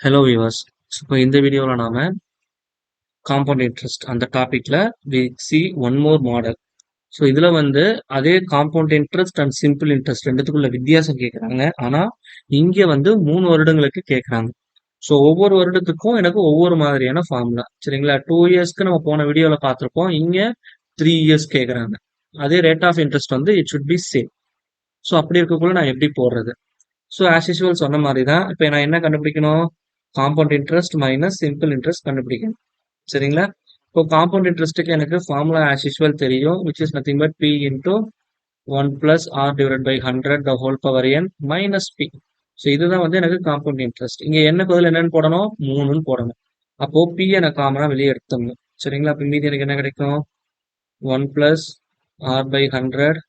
Hello viewers இப்போ இந்த வீடியோவில் நாம காம்பவுண்ட் இன்ட்ரெஸ்ட் அந்த டாப்பிக்கில் we see one more model so இதில் வந்து அதே compound interest and simple interest ரெண்டுத்துக்குள்ள வித்தியாசம் கேட்குறாங்க ஆனால் இங்கே வந்து மூணு வருடங்களுக்கு கேட்குறாங்க ஸோ ஒவ்வொரு வருடத்துக்கும் எனக்கு ஒவ்வொரு மாதிரியான ஃபார்முலா சரிங்களா? டூ இயர்ஸ்க்கு நம்ம போன வீடியோவில் பார்த்துருப்போம். இங்கே த்ரீ இயர்ஸ் கேட்குறாங்க அதே ரேட் ஆஃப் இன்ட்ரெஸ்ட் வந்து it should be same so அப்படி இருக்கக்குள்ள நான் எப்படி போடுறது? ஸோ ஆஸ் யூஸ்வல் சொன்ன மாதிரி தான் இப்போ நான் என்ன கண்டுபிடிக்கணும்? Compound interest minus simple interest கண்டுபிடிக்கணும். சரிங்களா? இப்போ காம்பவுண்ட் இன்ட்ரெஸ்ட்டுக்கு எனக்கு ஃபார்முலா ஆஸ் யூஸ்வல் தெரியும் which is nothing but P into one plus R divide by hundred the whole power N minus P so இதுதான் வந்து எனக்கு காம்பவுண்ட் இன்ட்ரெஸ்ட் இங்கே என்ன பதில் என்னன்னு போடணும்? மூணுன்னு போடணும். அப்போ பி எனக்கு காமனாக வெளியே எடுத்துடணும். சரிங்களா? அப்போ மீதி எனக்கு என்ன கிடைக்கும்? One plus R by hundred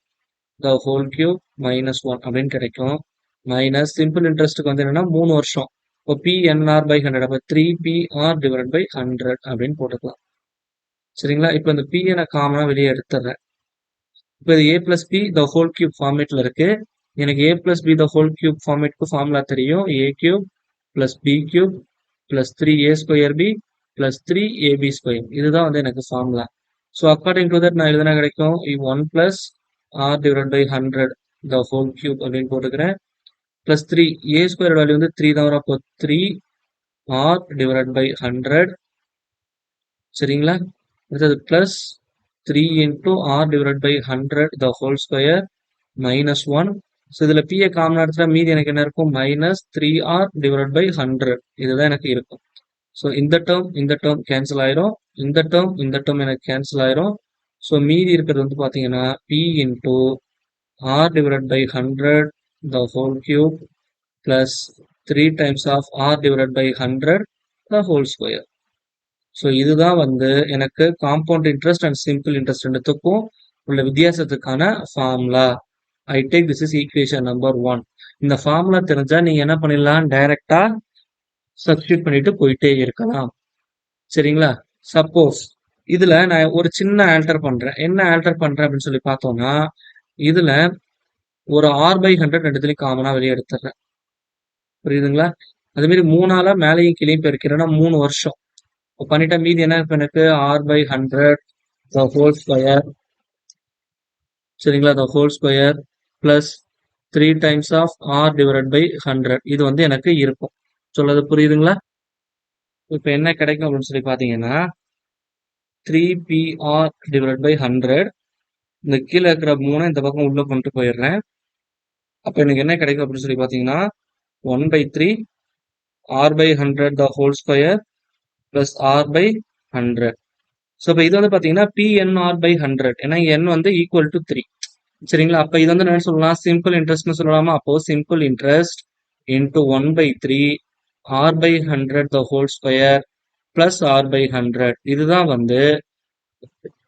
the whole cube minus one அப்படின்னு கிடைக்கும். மைனஸ் சிம்பிள் இன்ட்ரெஸ்ட்டுக்கு வந்து என்னென்னா மூணு வருஷம். இப்போ பிஎன்ஆர் பை ஹண்ட்ரட் அப்போ three PR divide by hundred அப்படின்னு போட்டுக்கலாம். சரிங்களா? இப்போ இந்த பியை நான் காமனாக வெளியே எடுத்துடுறேன் இப்போ இது A plus B the whole cube ஃபார்மேட்ல இருக்கு. எனக்கு A plus B the whole cube ஃபார்மேட்க்கு formula தெரியும். A cube plus B cube plus three A square B plus three AB square இதுதான் வந்து எனக்கு formula so according to that நான் எழுதுனா கிடைக்கும். One plus R divide by hundred the whole cube அப்படின்னு போட்டுக்கிறேன். Plus three A square value வந்து three தான் வரும். அப்போ three R divide by hundred சரிங்களா? அடுத்தது plus three into R divide by hundred the whole square minus one so இதில் PA common இடத்துல மீதி எனக்கு என்ன இருக்கும்? Minus three R divide by hundred இதுதான் எனக்கு இருக்கும். ஸோ இந்த டேர்ம் இந்த டேர்ம் கேன்சல் ஆயிரும். இந்த டேர்ம் இந்த டேர்ம் எனக்கு கேன்சல் ஆயிரும். ஸோ மீதி இருக்கிறது வந்து பார்த்தீங்கன்னா P into R divide by hundred the whole cube plus 3 times of r divided by 100 the whole square. So இதுதான் வந்து எனக்கு compound interest and simple interest ரெண்டுத்துக்கும் உள்ள வித்தியாசத்துக்கான formula I take this is equation number one இந்த formula தெரிஞ்சா நீங்க என்ன பண்ணிடலாம்? டைரக்டா சப்ஸ்டியூட் பண்ணிட்டு போயிட்டே இருக்கலாம். சரிங்களா? சப்போஸ் இதுல நான் ஒரு சின்ன ஆல்டர் பண்றேன். என்ன ஆல்டர் பண்றேன் அப்படின்னு சொல்லி பார்த்தோம்னா இதுல ஒரு ஆர் பை ஹண்ட்ரட் ரெண்டுத்துலையும் காமனாக வெளியே எடுத்துடுறேன். புரியுதுங்களா? அதுமாரி மூணால மேலேயும் கிளியும் பெருக்கிறேன்னா மூணு வருஷம். இப்போ பண்ணிட்டா மீதி என்ன? இப்போ எனக்கு R by hundred the whole square சரிங்களா? The whole square plus three times of R divide by hundred இது வந்து எனக்கு இருக்கும். சொல்லது புரியுதுங்களா? இப்போ என்ன கிடைக்கும் அப்படின்னு சொல்லி பார்த்தீங்கன்னா three PR divide by hundred இந்த கீழே இருக்கிற மூணை இந்த பக்கம் உள்ளே கொண்டு போயிடுறேன். அப்போ எனக்கு என்ன கிடைக்கும் அப்படின்னு சொல்லி பார்த்தீங்கன்னா one by three R by hundred the whole square plus R by hundred so இப்போ இது வந்து பார்த்தீங்கன்னா பிஎன்ஆர் பை ஹண்ட்ரட் ஏன்னா என் வந்து ஈக்குவல் டு த்ரீ சரிங்களா? அப்போ இது வந்து என்ன சொல்லலாம் சிம்பிள் இன்ட்ரெஸ்ட்னு சொல்லலாமா? அப்போ simple interest into one by three R by hundred the whole square plus R by hundred இதுதான் வந்து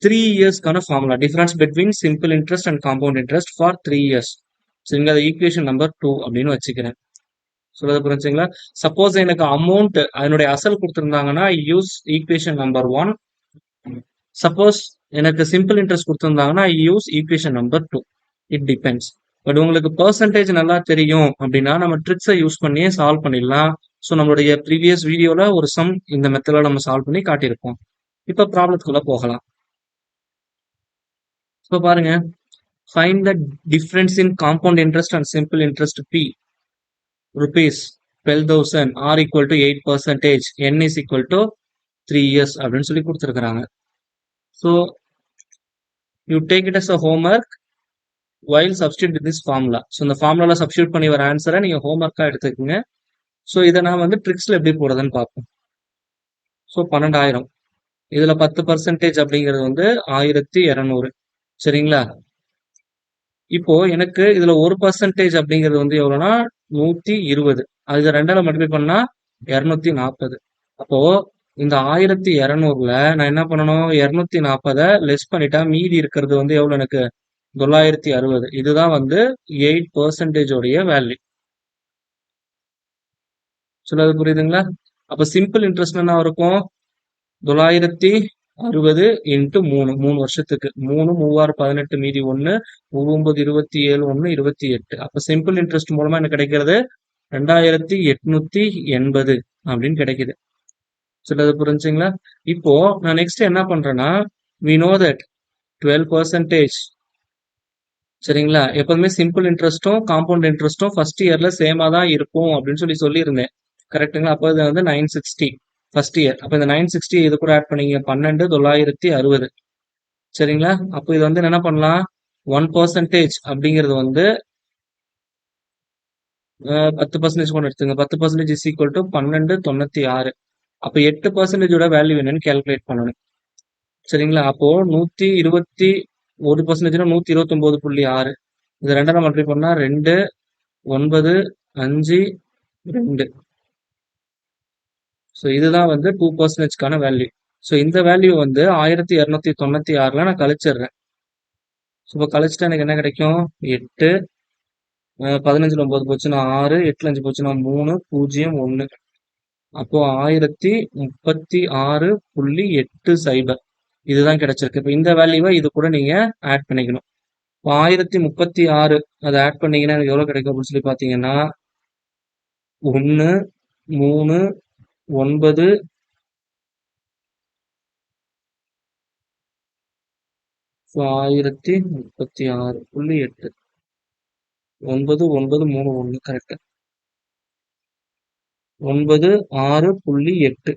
three இயர்ஸ்க்கான formula difference between simple interest and compound interest for three years so இங்கே அது ஈக்குவேஷன் நம்பர் டூ அப்படின்னு வச்சுக்கிறேன். சொல்றது புரிஞ்சுங்களா? Suppose எனக்கு amount அதனுடைய அசல் கொடுத்துருந்தாங்கன்னா use equation number one suppose எனக்கு சிம்பிள் இன்ட்ரெஸ்ட் கொடுத்துருந்தாங்கன்னா I use equation number two it depends but உங்களுக்கு பர்சன்டேஜ் நல்லா தெரியும் அப்படின்னா நம்ம ட்ரிக்ஸை யூஸ் பண்ணியே சால்வ் பண்ணிடலாம். ஸோ நம்மளுடைய ப்ரீவியஸ் வீடியோவில் ஒரு சம் இந்த மெத்தடில் நம்ம சால்வ் பண்ணி காட்டியிருப்போம். இப்போ ப்ராப்ளத்துக்குள்ளே போகலாம். இப்போ பாருங்க. Find the difference in compound interest and simple interest P rupees twelve thousand R equal to eight percentage N is equal to three years அப்படின்னு சொல்லி கொடுத்துருக்குறாங்க. So you take it as a homework while substitute this formula so இந்த ஃபார்முலாவில் substitute பண்ணி வர ஆன்சரை நீங்கள் ஹோம்ஒர்க்காக எடுத்துக்கோங்க. ஸோ இதை நான் வந்து ட்ரிக்ஸில் எப்படி போடுறதுன்னு பார்ப்போம். ஸோ பன்னெண்டாயிரம். இதில் பத்து பர்சன்டேஜ் அப்படிங்கிறது வந்து ஆயிரத்தி இரநூறு. சரிங்களா? இப்போ எனக்கு இதுல ஒரு பர்சன்டேஜ் அப்படிங்கிறது வந்து எவ்வளவுனா நூத்தி இருபது. அது ரெண்டால மல்டிப்ளை பண்ணா இருநூத்தி நாற்பது அப்போ இந்த ஆயிரத்தி இரநூறுல நான் என்ன பண்ணணும்? இருநூத்தி நாற்பதை லெஸ் பண்ணிட்டா மீதி இருக்கிறது வந்து எவ்வளவு எனக்கு? தொள்ளாயிரத்தி அறுபது. இதுதான் வந்து எயிட் பர்சன்டேஜோடைய வேல்யூ சொல்றது புரியுதுங்களா? அப்ப சிம்பிள் இன்ட்ரெஸ்ட் என்ன இருக்கும்? தொள்ளாயிரத்தி அறுபது இன்ட்டு மூணு மூணு வருஷத்துக்கு. மூணு மூவாறு பதினெட்டு மீதி ஒன்று ஒன்பது இருபத்தி ஏழு ஒன்று இருபத்தி எட்டு. அப்போ சிம்பிள் இன்ட்ரெஸ்ட் மூலமா எனக்கு கிடைக்கிறது? ரெண்டாயிரத்தி எட்நூத்தி எண்பது அப்படின்னு கிடைக்குது. சிலது புரிஞ்சுங்களா? இப்போ நான் நெக்ஸ்ட் என்ன பண்றேன்னா we know that twelve percentage சரிங்களா? எப்போதுமே சிம்பிள் இன்ட்ரெஸ்ட்டும் காம்பவுண்ட் இன்ட்ரெஸ்ட்டும் ஃபர்ஸ்ட் இயர்ல சேமா தான் இருக்கும் அப்படின்னு சொல்லி சொல்லியிருந்தேன். கரெக்டுங்களா அப்போ இது வந்து நைன் சிக்ஸ்டி ஃபர்ஸ்ட் இயர் அப்போ இந்த நைன் சிக்ஸ்டி இது கூட ஆட் பண்ணிங்க பன்னெண்டு தொள்ளாயிரத்தி அறுபது. சரிங்களா? அப்போ இது வந்து என்ன பண்ணலாம்? ஒன் பர்சன்டேஜ் அப்படிங்கிறது வந்து பத்து பர்சன்டேஜ் கொண்டு எடுத்துங்க பத்து பர்சன்டேஜ் இஸ் ஈக்குவல் டு பன்னெண்டு தொண்ணூத்தி ஆறு. அப்போ எட்டு பர்சன்டேஜோட வேல்யூ என்னன்னு கேல்குலேட் பண்ணணும். சரிங்களா? அப்போ நூற்றி இருபத்தி ஒரு பர்சன்டேஜ்னா நூத்தி இருபத்தொம்போது புள்ளி ஆறு. இது ரெண்டாம் மல்டிபிள் பண்ணா ரெண்டு ஒன்பது அஞ்சு ரெண்டு. ஸோ இதுதான் வந்து டூ பர்சன்டேஜ்க்கான வேல்யூ ஸோ இந்த வேல்யூ வந்து ஆயிரத்தி இரநூத்தி தொண்ணூற்றி ஆறில் நான் கழிச்சிடுறேன். ஸோ இப்போ கழிச்சிட்டா எனக்கு என்ன கிடைக்கும்? எட்டு பதினஞ்சில் ஒம்பது போச்சுன்னா ஆறு எட்டுல அஞ்சு போச்சுன்னா மூணு பூஜ்ஜியம் ஒன்று அப்போது ஆயிரத்தி முப்பத்தி ஆறு புள்ளி எட்டு சைபர் இதுதான் கிடைச்சிருக்கு. இப்போ இந்த வேல்யூவை இது கூட நீங்கள் ஆட் பண்ணிக்கணும். இப்போ ஆயிரத்தி முப்பத்தி ஆறு அதை ஆட் பண்ணீங்கன்னா எனக்கு எவ்வளோ கிடைக்கும் அப்படின்னு சொல்லி பார்த்தீங்கன்னா ஒன்று மூணு ஒன்பது. ஆயிரத்தி முப்பத்தி ஆறு புள்ளி எட்டு. ஒன்பது ஒன்பது மூணு ஒன்று கரெக்ட் ஒன்பது ஆறு புள்ளி எட்டு.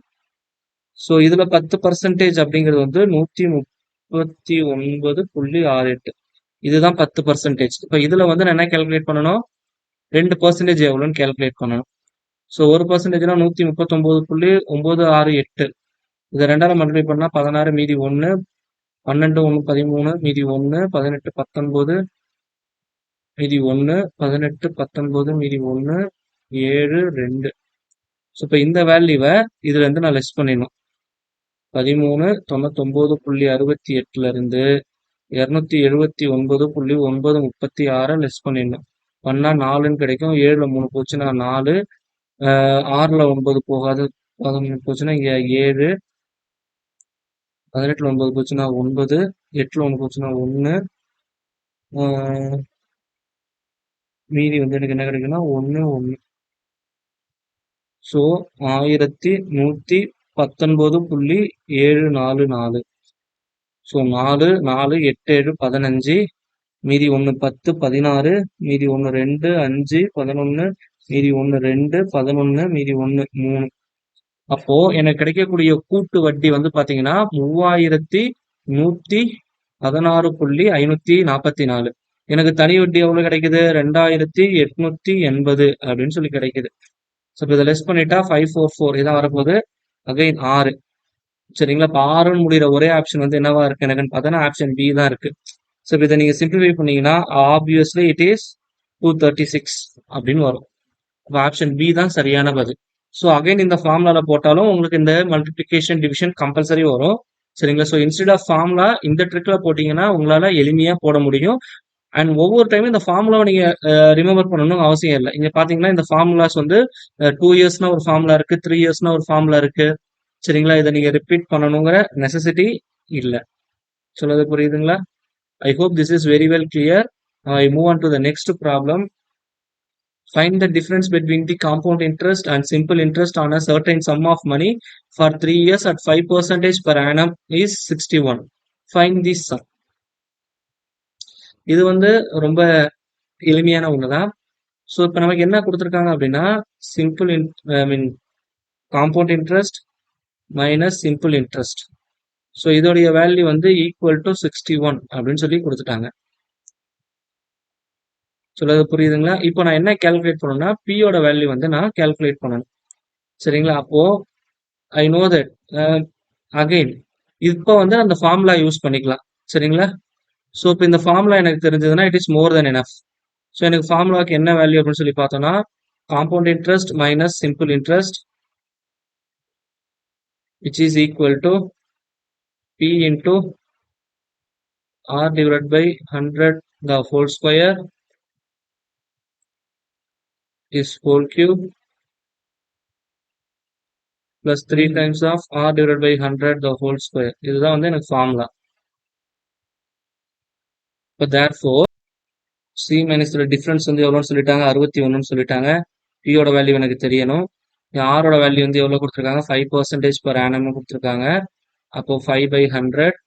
ஸோ இதுல பத்து பர்சன்டேஜ் அப்படிங்கிறது வந்து நூத்தி முப்பத்தி ஒன்பது புள்ளி ஆறு எட்டு. இதுதான் பத்து பர்சன்டேஜ் இப்போ இதுல வந்து நான் என்ன கேல்குலேட் பண்ணணும்? ரெண்டு பர்சன்டேஜ் எவ்வளோன்னு கேல்குலேட் பண்ணணும். ஸோ ஒரு பர்சன்டேஜ்னா நூத்தி முப்பத்தொன்பது புள்ளி ஒன்பது ஆறு எட்டு. இதை ரெண்டாவது மல்டிப்ளை பண்ணா பதினாறு மீதி ஒன்று பன்னெண்டு ஒன்று பதிமூணு மீதி ஒன்று பதினெட்டு பத்தொன்பது மீதி ஒன்று பதினெட்டு பத்தொன்பது மீதி ஒன்று ஏழு ரெண்டு. ஸோ இப்போ இந்த வேல்யூவை இதுல இருந்து நான் லெஸ் பண்ணிடணும். பதிமூணு தொண்ணூத்தொன்பது புள்ளி அறுபத்தி எட்டுல இருந்து இரநூத்தி எழுபத்தி ஒன்பது புள்ளி ஒன்பது முப்பத்தி ஆறை லெஸ் பண்ணிடணும். ஒன்னா நாலுன்னு கிடைக்கும் ஏழுல மூணு போச்சுன்னா நாலு ஆறுல ஒன்பது போகாது பதினொன்று போச்சுன்னா இங்க ஏழு பதினெட்டுல ஒன்பது போச்சுன்னா ஒன்பது எட்டுல ஒன்று போச்சுன்னா ஒன்று மீதி வந்து எனக்கு என்ன கிடைக்குன்னா ஒன்று ஒன்று ஸோ ஆயிரத்தி நூத்தி பத்தொன்பது புள்ளி ஏழு நாலு நாலு. ஸோ நாலு நாலு எட்டு ஏழு பதினஞ்சு மீதி ஒன்று பத்து பதினாறு மீதி ஒன்று ரெண்டு அஞ்சு பதினொன்று மீதி ஒன்று ரெண்டு பதினொன்று மீதி ஒன்று மூணு. அப்போ எனக்கு கிடைக்கக்கூடிய கூட்டு வட்டி வந்து பாத்தீங்கன்னா மூவாயிரத்தி நூத்தி பதினாறு புள்ளி ஐநூத்தி நாற்பத்தி நாலு எனக்கு தனி வட்டி எவ்வளவு கிடைக்குது? ரெண்டாயிரத்தி எட்நூத்தி எண்பது அப்படின்னு சொல்லி கிடைக்குது. ஸோ இப்போ இதை லெஸ் பண்ணிட்டா ஃபைவ் ஃபோர் ஃபோர் இதான் வரப்போகுது. அகைன் ஆறு. சரிங்களா? இப்போ ஆறுன்னு முடிகிற ஒரே ஆப்ஷன் வந்து என்னவா இருக்கு? எனக்குன்னு பார்த்தோன்னா ஆப்ஷன் பி தான் இருக்கு. ஸோ இப்போ இதை நீங்க சிம்பிளிஃபை பண்ணீங்கன்னா obviously it is two thirty six அப்படின்னு வரும். அப்போ ஆப்ஷன் பி தான் சரியான பதில். ஸோ அகைன் இந்த ஃபார்முலால போட்டாலும் உங்களுக்கு இந்த மல்டிபிளிகேஷன் டிவிஷன் கம்பல்சரி வரும். சரிங்களா? ஸோ இன்ஸ்டெட் ஆஃப் ஃபார்முலா இந்த ட்ரிக்ல போட்டீங்கன்னா உங்களால எளிமையா போட முடியும். அண்ட் ஒவ்வொரு டைமும் இந்த ஃபார்முலாவை நீங்க ரிமெம்பர் பண்ணணும் அவசியம் இல்லை. இங்க பாத்தீங்கன்னா இந்த ஃபார்முலாஸ் வந்து டூ இயர்ஸ்னா ஒரு ஃபார்முலா இருக்கு த்ரீ இயர்ஸ்னா ஒரு ஃபார்முலா இருக்கு. சரிங்களா? இதை நீங்க ரிப்பீட் பண்ணணுங்கிற நெசசிட்டி இல்லை. சொல்லுறது புரியுதுங்களா? I hope this is very well clear I move on to the next problem Find the difference between the compound interest and simple interest on a certain sum of money for 3 years at 5% per annum is 61. Find this sum. இது வந்து ரொம்ப எளிமையான ஒண்ணுதான் so இப்போ நமக்கு என்ன கொடுத்துருக்காங்க அப்படின்னா simple I mean compound interest minus simple interest so இதோடைய வேல்யூ வந்து ஈக்குவல் டு சிக்ஸ்டி ஒன் அப்படின்னு சொல்லி கொடுத்துட்டாங்க சொல்றது புரியுதுங்களா? இப்போ நான் என்ன கால்குலேட் பண்ணணும்னா பியோட வேல்யூ வந்து நான் கால்குலேட் பண்ணணும். சரிங்களா? அப்போ ஐ நோ தட் அகைன் இப்போ வந்து அந்த ஃபார்முலா யூஸ் பண்ணிக்கலாம். சரிங்களா? ஸோ இப்போ இந்த ஃபார்முலா எனக்கு தெரிஞ்சதுன்னா it is more than enough so எனக்கு ஃபார்முலாவுக்கு என்ன வேல்யூ அப்படின்னு சொல்லி பார்த்தோம்னா compound interest minus simple interest which is equal to p into r divided by 100 the whole square is whole cube plus 3 times of r divided by 100 the whole square. இதுதான் வந்து எனக்கு formula இப்போ therefore C minus difference வந்து எவ்வளோன்னு சொல்லிட்டாங்க? அறுபத்தி ஒன்றுன்னு சொல்லிட்டாங்க. பியோட வேல்யூ எனக்கு தெரியணும். ஆரோட வேல்யூ வந்து எவ்வளோ கொடுத்துருக்காங்க? ஃபைவ் பர்சன்டேஜ் பர் ஆனம்னு கொடுத்துருக்காங்க. அப்போது five by hundred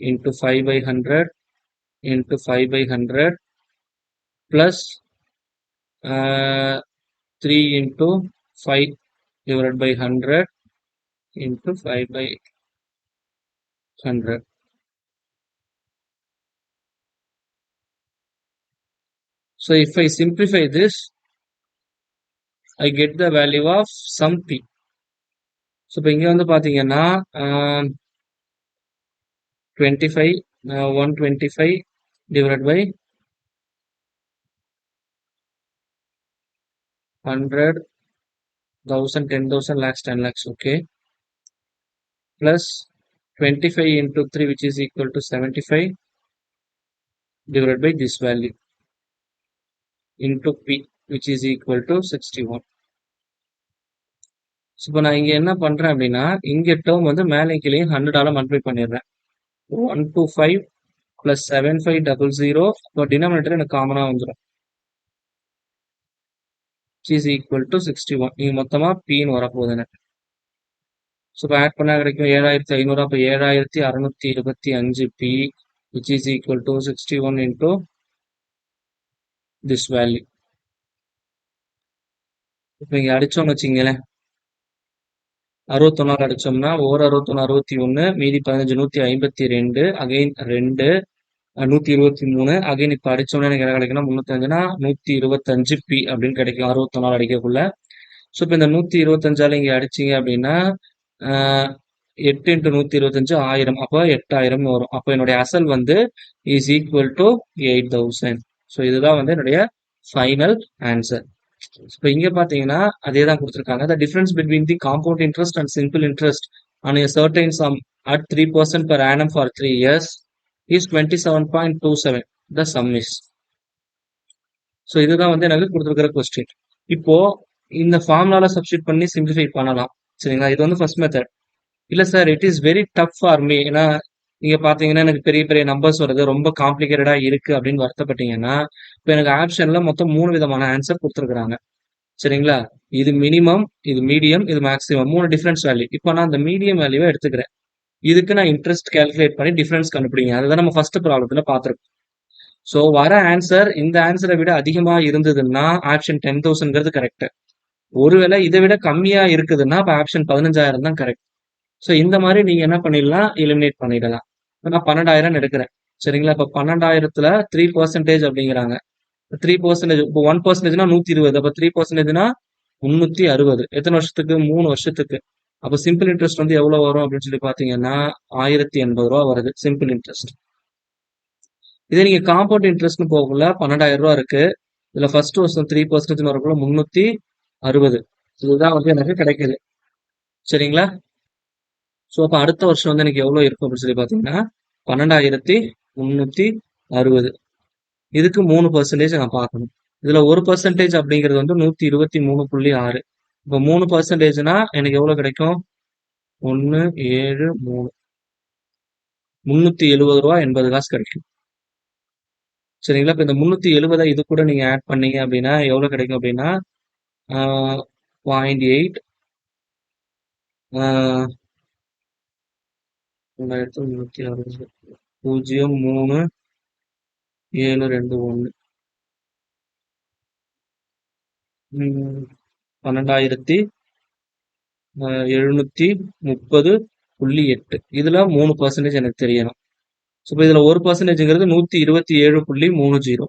into five by hundred into five by hundred plus Three into five divide by hundred into five by hundred So if I simplify this, I get the value of sum p. So இப்போ இங்கே வந்து பார்த்தீங்கன்னா twenty five one twenty five divide by hundred thousand ten thousand lakhs ten lakhs okay plus twenty five into three which is equal to seventy five divided by this value into p which is equal to 61 so இப்போ நான் இங்கே என்ன பண்ணுறேன் அப்படின்னா இங்கே term வந்து மேலே கீழேயும் ஹண்ட்ரடால மல்டிப்ளை பண்ணிடுறேன். One two five plus seven five double zero இப்போ டினாமினேட்டர் எனக்கு காமனாக வந்துடும் is equal to sixty one நீங்கள் மொத்தமாக பின்னு வரப்போகுது எனக்கு. ஸோ இப்போ ஆட் பண்ணால் கிடைக்கும் ஏழாயிரத்தி ஐநூறு. அப்போ ஏழாயிரத்தி அறநூற்றி இருபத்தி அஞ்சு P which is equal to 61 into this value இப்போ இங்கே அடிச்சோம்னு வச்சிங்களேன் அறுபத்தொன்னாறு அடிச்சோம்னா ஓர் அறுபத்தொன்னு அறுபத்தி ஒன்று மீதி பதினஞ்சு நூற்றி ஐம்பத்தி ரெண்டு அகைன் ரெண்டு நூற்றி இருபத்தி மூணு. அகைன் இப்போ அடிச்சோம்னா எனக்கு என்ன கிடைக்கும்னா முந்நூற்றஞ்சுனா நூற்றி இருபத்தஞ்சு பி அப்படின்னு கிடைக்கும். அறுபத்தொன்னாறு அடிக்கக்குள்ள. ஸோ இப்போ இந்த நூற்றி இருபத்தஞ்சால இங்கே அடிச்சிங்க அப்படின்னா எட்டு இன்ட்டு நூற்றி இருபத்தஞ்சு ஆயிரம். அப்போ எட்டாயிரம் வரும். அப்போ என்னுடைய அசல் வந்து is equal to eight thousand so இதுதான் வந்து என்னுடைய ஃபைனல் ஆன்சர் இப்போ இங்கே பார்த்தீங்கன்னா அதே தான் கொடுத்துருக்காங்க. The difference between the compound interest and simple interest on a certain sum at three percent per annum for three years is twenty seven point two seven the sum is so இதுதான் வந்து எனக்கு கொடுத்துருக்கிற question இப்போ இந்த ஃபார்முலால substitute பண்ணி simplify பண்ணலாம். சரிங்களா? இது வந்து ஃபர்ஸ்ட் மெத்தட் இல்லை sir it is very tough for me ஏன்னா நீங்க பாத்தீங்கன்னா எனக்கு பெரிய பெரிய நம்பர்ஸ் வருது. ரொம்ப காம்ப்ளிகேட்டடா இருக்கு அப்படின்னு வருத்தப்பட்டீங்கன்னா இப்போ எனக்கு ஆப்ஷன்ல மொத்தம் மூணு விதமான ஆன்சர் கொடுத்துருக்குறாங்க. சரிங்களா? இது மினிமம் இது மீடியம் இது மேக்ஸிமம் மூணு டிஃபரன்ஸ் வேல்யூ இப்போ நான் அந்த மீடியம் வேல்யூவை எடுத்துக்கிறேன். இதுக்கு நான் இன்ட்ரெஸ்ட் கேல்குலேட் பண்ணி டிஃபரன்ஸ் கண்டுபிடிங்க. அதுதான் நம்ம ஃபர்ஸ்ட் ப்ராப்ளத்தில் பார்த்துருக்கோம். ஸோ வர ஆன்சர் இந்த ஆன்சரை விட அதிகமாக இருந்ததுன்னா ஆப்ஷன் டென் தௌசண்ட்ங்கிறது கரெக்டு ஒருவேளை இதை விட கம்மியாக இருக்குதுன்னா இப்போ ஆப்ஷன் பதினஞ்சாயிரம் தான் கரெக்ட் ஸோ இந்த மாதிரி நீங்கள் என்ன பண்ணிடலாம்? எலிமினேட் பண்ணிடலாம். நான் பன்னெண்டாயிரம் எடுக்கிறேன். சரிங்களா? இப்போ பன்னெண்டாயிரத்தில் த்ரீ பர்சன்டேஜ் அப்படிங்கிறாங்க. த்ரீ பர்சன்டேஜ் இப்போ ஒன் பர்சன்டேஜ்னா நூற்றி இருபது. அப்போ த்ரீ பர்சன்டேஜ்னா முந்நூற்றி அறுபது. எத்தனை வருஷத்துக்கு? மூணு வருஷத்துக்கு. அப்போ சிம்பிள் இன்ட்ரெஸ்ட் வந்து எவ்வளவு வரும் அப்படின்னு சொல்லி பாத்தீங்கன்னா ஆயிரத்தி எண்பது ரூபா வருது சிம்பிள் இன்ட்ரெஸ்ட் இதே நீங்க காம்பவுண்ட் இன்ட்ரெஸ்ட்னு போகல பன்னெண்டாயிரம் ரூபா இருக்கு. இதுல ஃபர்ஸ்ட் வருஷம் த்ரீ பர்சன்டேஜ் வரக்குள்ள முன்னூத்தி அறுபது. இதுதான் வந்து எனக்கு கிடைக்குது. சரிங்களா? ஸோ அப்போ அடுத்த வருஷம் வந்து எனக்கு எவ்வளோ இருக்கும் அப்படின்னு சொல்லி பார்த்தீங்கன்னா பன்னெண்டாயிரத்தி முந்நூற்றி அறுபது. இதுக்கு மூணு பர்சன்டேஜ் நான் பார்க்கணும். இதில் ஒரு பர்சன்டேஜ் அப்படிங்கிறது வந்து நூற்றி இருபத்தி மூணு புள்ளி ஆறு. இப்போ மூணு பர்சன்டேஜ்னா எனக்கு எவ்வளோ கிடைக்கும்? ஒன்று ஏழு மூணு. முந்நூற்றி எழுபது ரூபா எண்பது காசு கிடைக்கும். சரிங்களா? இப்போ இந்த முந்நூற்றி எழுபதை இது கூட நீங்கள் ஆட் பண்ணீங்க அப்படின்னா எவ்வளோ கிடைக்கும் அப்படின்னா பாயிண்ட் எயிட் ரெண்டாயிரத்தி முன்னூத்தி அறுபது. பூஜ்ஜியம் மூணு ஏழு ரெண்டு ஒன்று பன்னெண்டாயிரத்தி எழுநூத்தி முப்பது புள்ளி எட்டு. இதுல மூணு பர்சன்டேஜ் எனக்கு தெரியணும். ஸோ இப்போ இதுல ஒரு பர்சன்டேஜ்ங்கிறது நூத்தி இருபத்தி ஏழு புள்ளி மூணு ஜீரோ.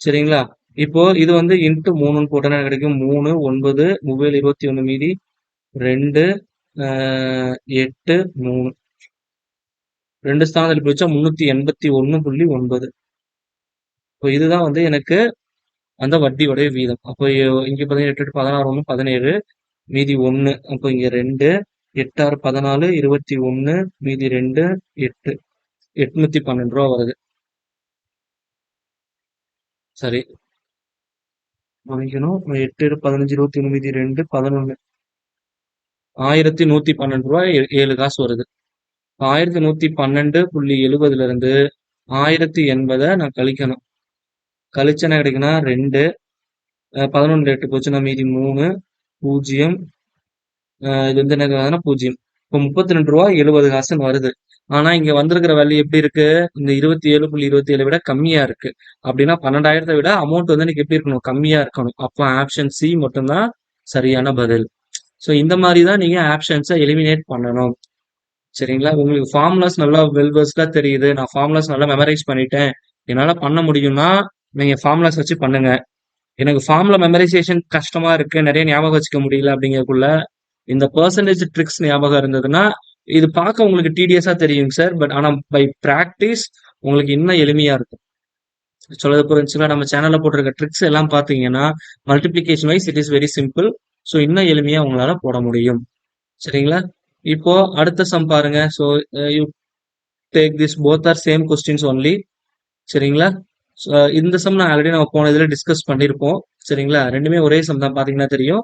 சரிங்களா? இப்போ இது வந்து இன்ட்டு மூணுன்னு போட்டோன்னா கிடைக்கும்? மூணு ஒன்பது மொபைல் இருபத்தி ஒன்று மீதி ரெண்டு எட்டு மூணு. ரெண்டு ஸ்தானத்தில் பிடிச்சா முன்னூத்தி எண்பத்தி ஒன்னு புள்ளி ஒன்பது. இப்போ இதுதான் வந்து எனக்கு அந்த வட்டியோடைய வீதம். அப்போ இங்க பார்த்தீங்கன்னா எட்டு பதினாறு ஒன்று பதினேழு மீதி ஒன்று அப்போ இங்க ரெண்டு எட்டாறு பதினாலு இருபத்தி ஒன்று மீதி ரெண்டு எட்டு. எட்நூத்தி பன்னெண்டு ரூபா வருது. சரி. வாங்கிக்கணும். எட்டு பதினஞ்சு இருபத்தி ஒன்று மீதி ரெண்டு பதினொன்று ஆயிரத்தி நூத்தி பன்னெண்டு ரூபாய் ஏழு காசு வருது. ஆயிரத்தி நூத்தி பன்னெண்டு புள்ளி எழுபதுல இருந்து ஆயிரத்தி எண்பதை நான் கழிக்கணும். கழிச்சு என்ன கிடைக்குன்னா ரெண்டு பதினொன்று எட்டு போச்சுன்னா மீதி மூணு பூஜ்ஜியம் இது வந்து என்ன ஆகுதுன்னா பூஜ்ஜியம். இப்போ முப்பத்தி ரெண்டு ரூபா எழுபது காசுன்னு வருது. ஆனா இங்க வந்திருக்கிற வேல்யூ எப்படி இருக்கு? இந்த இருபத்தி ஏழு புள்ளி இருபத்தி ஏழு விட கம்மியா இருக்கு. அப்படின்னா பன்னெண்டாயிரத்தை விட அமௌண்ட் வந்து எனக்கு எப்படி இருக்கணும்? கம்மியா இருக்கணும். அப்போ ஆப்ஷன் சி மட்டும்தான் சரியான பதில். ஸோ இந்த மாதிரி தான் நீங்க ஆப்ஷன்ஸை எலிமினேட் பண்ணணும். சரிங்களா? உங்களுக்கு ஃபார்முலாஸ் நல்லா வெல்வர்ஸ்டா தெரியுது. நான் ஃபார்முலாஸ் நல்லா மெமரைஸ் பண்ணிட்டேன். என்னால பண்ண முடியும்னா நீங்க ஃபார்முலாஸ் வச்சு பண்ணுங்க. எனக்கு ஃபார்முலா மெமரைசேஷன் கஷ்டமா இருக்கு. நிறைய ஞாபகம் வச்சுக்க முடியல அப்படிங்கறதுக்குள்ள இந்த பர்சன்டேஜ் ட்ரிக்ஸ் ஞாபகம் இருந்ததுன்னா இது பார்க்க உங்களுக்கு டிடிஎஸா தெரியும் சார் பட் ஆனா பை பிராக்டிஸ் உங்களுக்கு இன்னும் எளிமையா இருக்கும். சொல்லது புரிஞ்சுங்களா நம்ம சேனல்ல போட்டிருக்க ட்ரிக்ஸ் எல்லாம் பாத்தீங்கன்னா multiplication wise it is very simple so இன்னும் எளிமையா உங்களால போட முடியும். சரிங்களா? இப்போ அடுத்த சம் பாருங்க. So you take this both are same questions only சரிங்களா? இந்த சம் நான் ஆல்ரெடி நம்ம போன இதில் டிஸ்கஸ் பண்ணியிருப்போம் சரிங்களா? ரெண்டுமே ஒரே சம் தான் பார்த்தீங்கன்னா தெரியும்.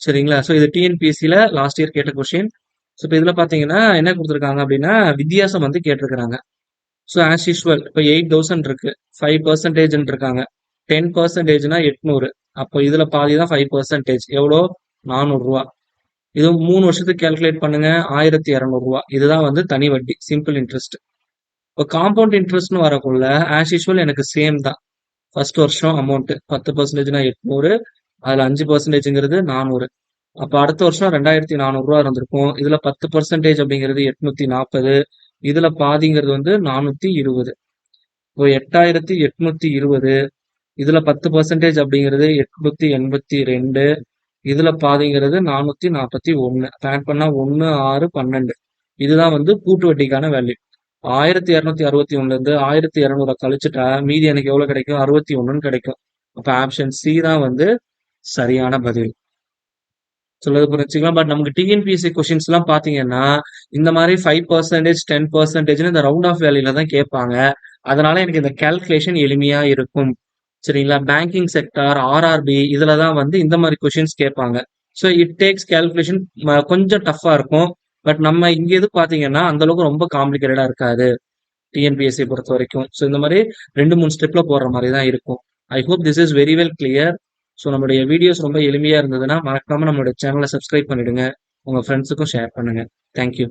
சரிங்களா? ஸோ இது டிஎன்பிஎஸ்சியில் லாஸ்ட் இயர் கேட்ட கொஷின் ஸோ இப்போ இதில் பார்த்தீங்கன்னா என்ன கொடுத்துருக்காங்க அப்படின்னா வித்தியாசம் வந்து கேட்டிருக்கிறாங்க. ஸோ ஆஸ் யூஸ்வல் இப்போ எயிட் தௌசண்ட் இருக்கு. ஃபைவ் பர்சன்டேஜ்னு இருக்காங்க. டென் பர்சன்டேஜ்னா எட்நூறு. அப்போ இதில் பாதி தான் ஃபைவ் பர்சன்டேஜ் எவ்வளோ? நானூறுரூவா இது மூணு வருஷத்துக்கு கேல்குலேட் பண்ணுங்க. ஆயிரத்தி இரநூறுவா இதுதான் வந்து தனி வட்டி. சிம்பிள் இன்ட்ரெஸ்ட் இப்போ காம்பவுண்ட் இன்ட்ரெஸ்ட்னு வரக்குள்ள ஆஸ் யூஸ்வல் எனக்கு சேம் தான். ஃபர்ஸ்ட் வருஷம் அமௌண்ட் பத்து பர்சன்டேஜ்னா எட்நூறு அதில் அஞ்சு பர்சன்டேஜ்ங்கிறது நானூறு. அப்போ அடுத்த வருஷம் ரெண்டாயிரத்தி நானூறுரூவா இருந்திருக்கும். இதில் பத்து பர்சன்டேஜ் அப்படிங்கிறது எட்நூத்தி நாற்பது இதில் பாதிங்கிறது வந்து நானூற்றி இருபது. இப்போ எட்டாயிரத்தி எட்நூத்தி இருபது. இதில் பத்து பர்சன்டேஜ் அப்படிங்கிறது எட்நூத்தி எண்பத்தி ரெண்டு. இதில் பாதிங்கிறது நானூற்றி நாற்பத்தி ஒன்று ஆட் பண்ணால் ஒன்று ஆறு பன்னெண்டு. இதுதான் வந்து கூட்டு வட்டிக்கான வேல்யூ ஆயிரத்தி இரநூத்தி அறுபத்தி ஒண்ணுல இருந்து ஆயிரத்தி இரநூறு கழிச்சுட்டா மீதி எனக்கு எவ்வளவு கிடைக்கும்? அறுபத்தி ஒண்ணுன்னு கிடைக்கும். அப்ப ஆப்ஷன் சி தான் வந்து சரியான பதில். சொல்றது புரிஞ்சுக்கலாம் பட் நமக்கு டிஎன்பிஎஸ்சி கொஸ்டின்ஸ் எல்லாம் பாத்தீங்கன்னா இந்த மாதிரி ஃபைவ் பர்சன்டேஜ் டென் பர்சன்டேஜ்னு இந்த ரவுண்ட் ஆஃப் வேலையில தான் கேட்பாங்க. அதனால எனக்கு இந்த கால்குலேஷன் எளிமையா இருக்கும். சரிங்களா? பேங்கிங் செக்டார் ஆர்ஆர்பி இதுல தான் வந்து இந்த மாதிரி கொஸ்டின்ஸ் கேட்பாங்க. ஸோ இட் டேக்ஸ் கால்குலேஷன் கொஞ்சம் டஃப்பா இருக்கும். பட் நம்ம இங்க எது பாத்தீங்கன்னா அந்த அளவுக்கு ரொம்ப காம்ப்ளிகேட்டடா இருக்காது. டிஎன்பிஎஸ்சி பொறுத்த வரைக்கும். ஸோ இந்த மாதிரி ரெண்டு மூணு ஸ்டெப்ல போடுற மாதிரி தான் இருக்கும். I hope this is very well clear so நம்மளுடைய வீடியோஸ் ரொம்ப எளிமையா இருந்ததுன்னா மறக்காம நம்மளுடைய சேனலை சப்ஸ்கிரைப் பண்ணிடுங்க. உங்க ஃப்ரெண்ட்ஸுக்கும் ஷேர் பண்ணுங்க. தேங்க்யூ